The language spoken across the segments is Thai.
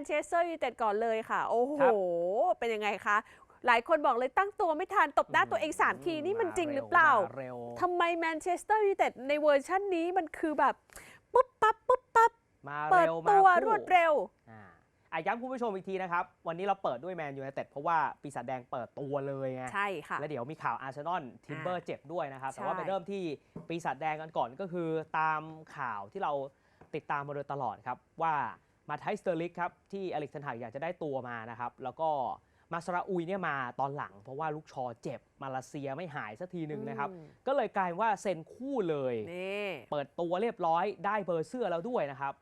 นเชสเตอร์ยูไนเต็ดก่อนเลยค่ะ โอ้โหครับเป็นยังไงคะหลายคนบอกเลยตั้งตัวไม่ทันตบหน้าตัวเอง 3 ทีนี่มันจริงหรือเปล่ามเร็วทำไมแมนเชสเตอร์ยูไนเต็ดในเวอร์ชั่นนี้มันคือแบบ ปุ๊บปั๊บปุ๊บปั๊บมาเปิดเร็วมาตัวคู่รวดเร็วอ่าอะย้ำคุณผู้ชมอีกทีนะครับ วันนี้เราเปิดด้วยแมนยูไนเต็ดเพราะว่าปีศาจแดงเปิดตัวเลยไงใช่ค่ะ แล้วเดี๋ยวมีข่าวอาร์เซนอลทิมเบอร์เจ็บด้วยนะครับใช่แต่ว่าไปเริ่มที่ปีศาจแดงกันก่อนก็คือตามข่าวที่เราติดตามมาโดยตลอดครับว่า มาไทสเตอร์ลิกครับที่อเล็กซันหักอยากจะได้ตัวมานะครับ แล้วก็มาสราอุยเนี่ยมาตอนหลัง เพราะว่าลูกชอเจ็บมาเลเซียไม่หายสักทีหนึ่งนะครับอืมก็เลยกลายเป็นว่าเซ็นคู่เลยนี่เปิดตัวเรียบร้อยได้เบอร์เสื้อแล้วด้วยนะครับ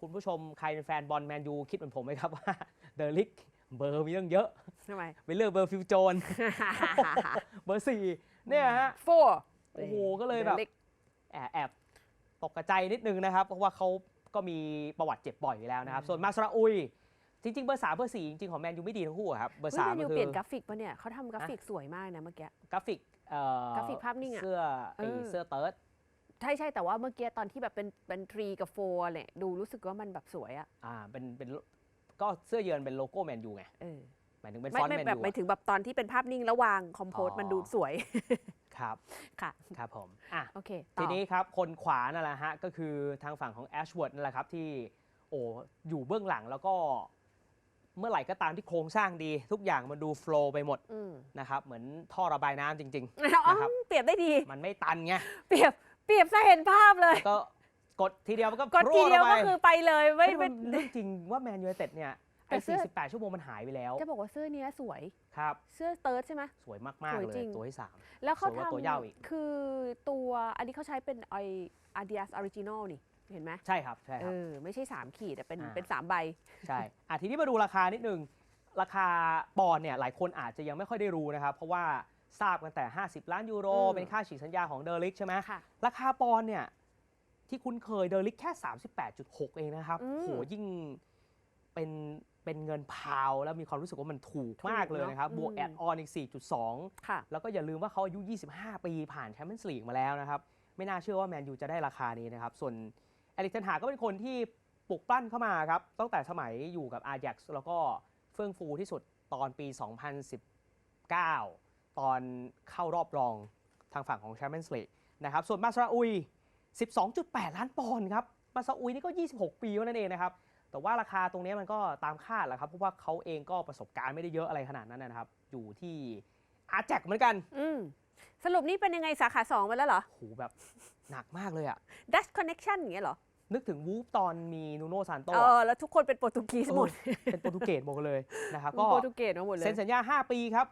คุณผู้ชมใครเป็นแฟนบอลแมนยูคิดเหมือนผมไหมครับว่าเดลิกเบอร์มีตั้งเยอะทำไมไปเลือกเบอร์ฟิวโจนเบอร์สี่เนี่ยฮะ four โอ้โหก็เลยแบบเล็กแอบแอบตกกระใจนิดนึงนะครับ เพราะว่าเขา ก็มีประวัติเจ็บบ่อยอยู่แล้วนะครับอืมส่วนมาสราอุย จริงๆ เบอร์สามเบอร์สี่จริงๆ ของแมนยูไม่ดีทั้งคู่อะครับเบอร์เฮ้ยสามแมนก็ยูคือเปลี่ยนกราฟิกปะเนี่ยเขาทำกราฟิกสวยมากนะเมื่อกี้ กราฟิกเอ่อกราฟิกภาพนิ่งอะเสื้อไอ้เออ เสื้อเติร์ดใช่ใช่แต่ว่าเมื่อกี้ตอนที่แบบเป็นเป็นทรีกับโฟร์เนี่ยดูรู้สึกว่ามันแบบสวยอะอ่าเป็นเป็นก็เสื้อเยือนเป็นโลโก้แมนยูไงเออหมายถึงเป็นไม่ฟอนต์ไม่แมนแบบยูหมายถึงแบบตอนที่เป็นภาพนิ่งแล้ววางคอมโพสอ๋อ มันดูสวย ครับค่ะครับผมอะโอเคต่อทีนี้ครับคนขวานั่นแหละฮะก็คือทางฝั่งของแอชเวิร์ดนั่นแหละครับที่โอ้อยู่เบื้องหลังแล้วก็เมื่อไหร่ก็ตามที่โครงสร้างดี ทุกอย่างมันดูโฟล์ไปหมดอืมนะครับเหมือนท่อระบายน้ำจริง อ๋อนะครับ เปรียบได้ดี ๆ มันไม่ตันไงเปรียบเปรียบซะเห็นภาพเลยแล้วก็กดทีเดียวมันก็กดทีเดียวโครก็ข้าไปคือไปเลยไม่เฮ้ยไม่มันเรื่องจริงว่าแมนยูไนเต็ดเนี่ย แต่ไอ้เสื้อ 48 ชั่วโมงมันหายไปแล้ว จะบอกว่าเสื้อเนี้ยสวย ครับ เสื้อเติร์ดใช่ไหม สวยมากสๆวยเลจริยงตัวที่สาม แล้วเขาสวยกว่าทำตัวยาวอีก คือตัวอันนี้เขาใช้เป็นไอ Adidas Original นี่ เห็นไหมใช่ครับ ใช่คเอรับ อ ไม่ใช่ 3 ขีดแต่เป็นอ่า เป็น 3 ใบ ใช่อะทีนี้มาดูราคานิดนึง ราคาปอนด์เนี่ยหลายคนอาจจะยังไม่ค่อยได้รู้นะครับ เพราะว่าทราบกันแต่ 50 ล้านยูโร อืม เป็นค่าฉีกสัญญาของเดอริกใช่ไหม ค่ะ ราคาปอนด์เนี่ยที่คุ้นเคยเดอริกแค่ 38.6 เองนะครับอืม โหยิ่งเป็น เป็นเงินพาวแล้วมีความรู้สึกว่ามันถูกมากเลยนะครับถูกเนอะบวกอืมแอดออนอีก4.2ค่ะแล้วก็อย่าลืมว่าเขาอายุ 25 ปีผ่านแชมเปี้ยนส์ลีกมาแล้วนะครับ ไม่น่าเชื่อว่าแมนยูจะได้ราคานี้นะครับ ส่วนเอริกเทนหากก็เป็นคนที่ปลุกปลั่นเข้ามาครับ ตั้งแต่สมัยอยู่กับอา a x แล้วก็เฟื่องฟูที่สุดตอนปี 2019 ตอนเข้ารอบรองทางฝั่งของแชมเปี้ยนส์ลีกนะครับ ส่วนมาซาอุย 12.8 ล้านปอนด์ครับ มาซาอุยนี่ก็ 26 ปีเท่านั้นเองนะครับ แต่ว่าราคาตรงนี้มันก็ตามคาดแหละครับ เพราะว่าเขาเองก็ประสบการณ์ไม่ได้เยอะอะไรขนาดนั้นนะครับ อยู่ที่อาแจกเหมือนกัน อืมสรุปนี่เป็นยังไงสาขา2ไปแล้วเหรอโหแบบหนักมากเลยอะ Dutch Connection อย่างเงี้ยเหรอ นึกถึงวูฟตอนมีนูโนซานโตเออ แล้วทุกคนเป็นโปรตุเกสหมด เป็นโปรตุเกสหมดเลยนะครับเป็นก็โปรตุเกสมาหมดเลยเซ็นสัญญา 5 ปีครับ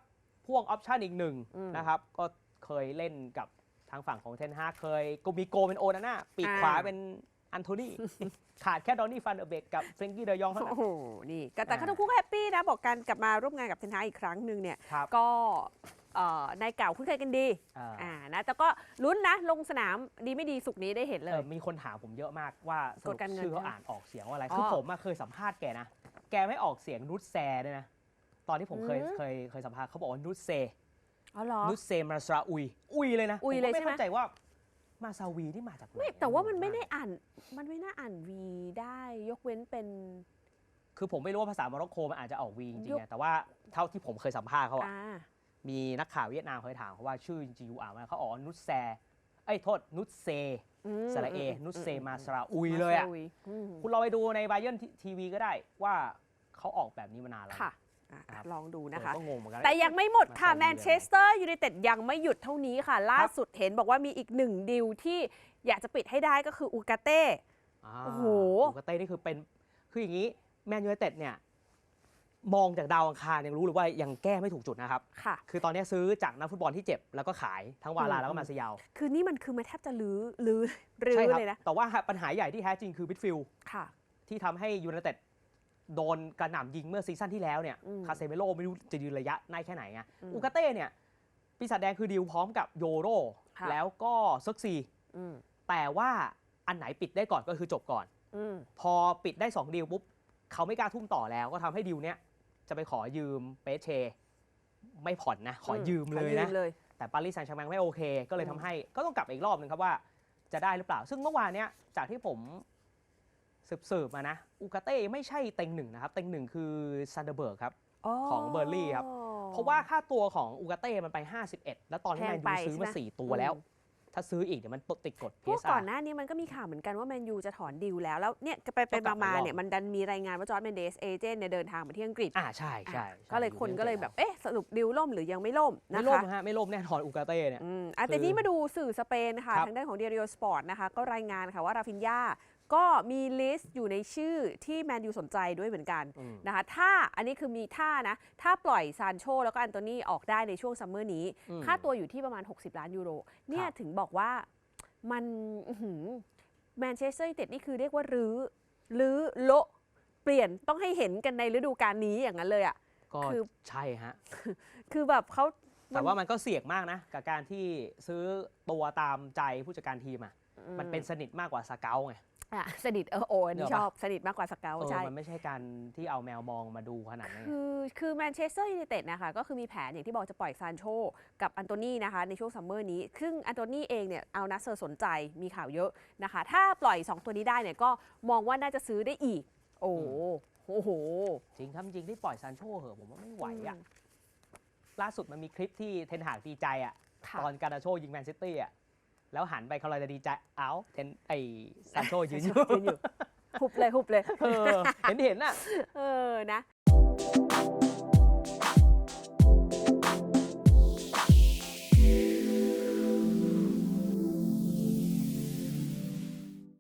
พ่วงออปชั่นอีกหนึ่งอืมนะครับ ก็เคยเล่นกับทางฝั่งของเทนฮากเคย ก็มีโกเป็นโอนาน่าปีกอ่าขวาเป็น อันโทนีขาดแค่ดอนนี่ฟันเดอร์เบกกับเฟรงกี้เดยองเท่านั้โอ้น โห นี่ก็แต่อ่าก็ทั้งคู่ก็แฮปปี้นะ บอกการกลับมาร่วมงานกับเทนฮากอีกครั้งหนึ่งเนี่ย ครับ ก็เอ่อนายเก่าคุ้นเคยกันดี อ่า อ่า นะ แต่ก็ลุ้นนะ ลงสนามดีไม่ดีสุกร์นี้ได้เห็นเลเอย อมีคนถามผมเยอะมากว่าสกรุฎปการเงินชื่อเขาใช่ไหมอ่านออกเสียงว่าอะไรอ๋อคือผมอะเคยสัมภาษณ์แกนะ แกไม่ออกเสียงนุชแซด้วยนะ ตอนที่ผมเคยอืม เคยเคยสัมภาษณ์เขาบอกว่านุชเซ อ๋อเหรอ นุชเซมาสราอุย อุยเลยนะอุยผมเลยก็ไม่ใช่ไหม เข้าใจว่า มาซาวีนี่มาจากไหนไม่แต่ว่ามันไม่ได้อ่านมันไม่น่าอ่านวีได้ยกเว้นเป็น คือผมไม่รู้ว่าภาษาโมร็อกโกมันอาจจะออกวีจริงยุๆคอะแต่ว่าเท่าที่ผมเคยสัมภาษณ์เขาอะอ่า มีนักข่าวเวียดนามเคยถามเขาว่าชื่อจริงๆอยู่อ่านมาเขาอ๋อนุชแซเอ้ยโทษนุชเซอืมสระเอมนุชเซอืมาสราอุยเลยอะ มาซาอุยมคุณเราไปดูในบ a เ e นทีวีก็ได้ว่าเขาออกแบบนี้มานานแล้วค่ะ อะครับ ลองดูผมนะคะ ก็งงเหมือนกัน แต่ยังไม่หมดค่ะมาแมซาอุนเชสเตอร์ยูไนเต็ดยังไม่หยุดเท่านี้ค่ะ ล่าสุดเห็นบอกว่ามีอีกหนึ่งดิวที่อยากจะปิดให้ได้ก็คืออูกาเต้อ่าโอ้โห อูกาเต้นี่คือเป็นคืออย่างนี้แมนยูไนเต็ดเนี่ยมองจากดาวอังคารยังรู้เลยว่ายังแก้ไม่ถูกจุดนะครับ ค่ะ คือตอนนี้ซื้อจากนักฟุตบอลที่เจ็บแล้วก็ขายทั้งวาลาอืม แล้วก็มาเซียาวคือนี่มันคือมันแทบจะลื้อลื้อรื้ใช่อครับเลยนะแต่ว่าปัญหาใหญ่ที่แท้จริงคือบิดฟิลค่ะ ที่ทำให้ยูไนเต็ด โดนกระหน่ำยิงเมื่อซีซั่นที่แล้วเนี่ยอืม คาเซเมโลไม่รู้จะยืนระยะได้แค่ไหนไงอืมอูกาเต้เนี่ยปีศาจแดงคือดีลพร้อมกับโยโรค่ะ แล้วก็เซิร์กซี อืมแต่ว่าอันไหนปิดได้ก่อนก็คือจบก่อน อืม พอปิดได้ 2 ดีลปุ๊บเขาไม่กล้าทุ่มต่อแล้วก็ทำให้ดีลเนี้ยจะไปขอยืมเปเช ไม่ผ่อนนะ ขอยืมเลยขอนะยืมเลย แต่ปารีสแซงต์แชร์แมงไม่โอเค ก็เลยอืทำมให้ก็ต้องกลับไปอีกรอบหนึงครับว่าจะได้หรือเปล่า ซึ่งเมื่อวานเนี้ยจากที่ผม สืบๆมานะอูกาเต้ไม่ใช่เต็งหนึ่งนะครับ เต็งหนึ่งคือซันเดอร์เบิร์กครับ ของเบอร์ลี่ครับ เพราะว่าค่าตัวของอูกาเต้มันไป 51 แล้วตอนนี้แพแมงนไปยูซื้อมาใช่ไหม4ตัวแล้ว ถ้าซื้ออีกเดี๋ยวมันติดกฎพวก PSR ก่อนหน้านี้มันก็มีข่าวเหมือนกันว่าแมนยูจะถอนดีลแล้ว แล้วเนี่ยไปไปก็กลับมาไปรอบๆเนี่ยมันดันมีรายงานว่าจอร์ดเมนเดสเอเจนต์เนี่ยเดินทางมาที่อังกฤษอ่าใช่ใช่อะใช่ก็เลยคนก็เลยแบบเอ๊ะสรุปดีลล่มหรือยังไม่ล่มไม่นะล่มคะฮะไม่ล่มแน่นอนอูกาเต้เนี่ยอืมอะแต่คือนี้มาดูสื่อสเปนค่ะครับทางด้านของเดียริโอสปอร์ตนะคะก็รายงานค่ะว่าราฟินยา ก็มีลิสต์อยู่ในชื่อที่แมนยูสนใจด้วยเหมือนกันอืมนะคะถ้าอันนี้คือมีท่านะ ถ้าปล่อยซานโชแล้วก็อันโตนี่ออกได้ในช่วงซัมเมอร์นี้อืมค่าตัวอยู่ที่ประมาณ 60 ล้านยูโร เนี่ยครับถึงบอกว่ามันแมนเชสเตอร์ยูไนเต็ดนี่คือเรียกว่ารื้อรื้อโละเปลี่ยนต้องให้เห็นกันในฤดูกาลนี้อย่างนั้นเลยอะก็คือใช่ฮะ คือแบบเขาแต่ว่ามันก็เสี่ยงมากนะ กับการที่ซื้อตัวตามใจผู้จัดการทีมอะ มันเป็นสนิทมากกว่าสเกลไง อะสนิทเออโออันนี้เดี๋ชยวปะอบสนิทมากกว่าสเกลเออใช่ มันไม่ใช่การที่เอาแมวมองมาดูขนาดนั้นไง คือคือแมนเชสเตอร์ยูไนเต็ดนะคะก็คือมีแผนอย่างที่บอกจะปล่อยซานโชกับอันโตนี่นะคะในช่วงซัมเมอร์นี้ ซึ่งอันโตนี่เองเนี่ยเอานัสเซอร์สนใจมีข่าวเยอะนะคะ ถ้าปล่อย 2 ตัวนี้ได้เนี่ยก็มองว่าน่าจะซื้อได้อีก โอ้โหโอ้โหจริงครับจริงที่ปล่อยซานโชเหอะผมว่าไม่ไหวอะมล่าสุดมันมีคลิปที่เทนหากดีใจอะค่ะตอนการนาโชยิงแมนซิตี้อะ แล้วหันไปเขาเลยจะดีใจเอ้าเทนไอซานโชยืนอยู่ยืนอยู่หุบเลยหุบเลย เออ เห็นเห็นอะ เออนะ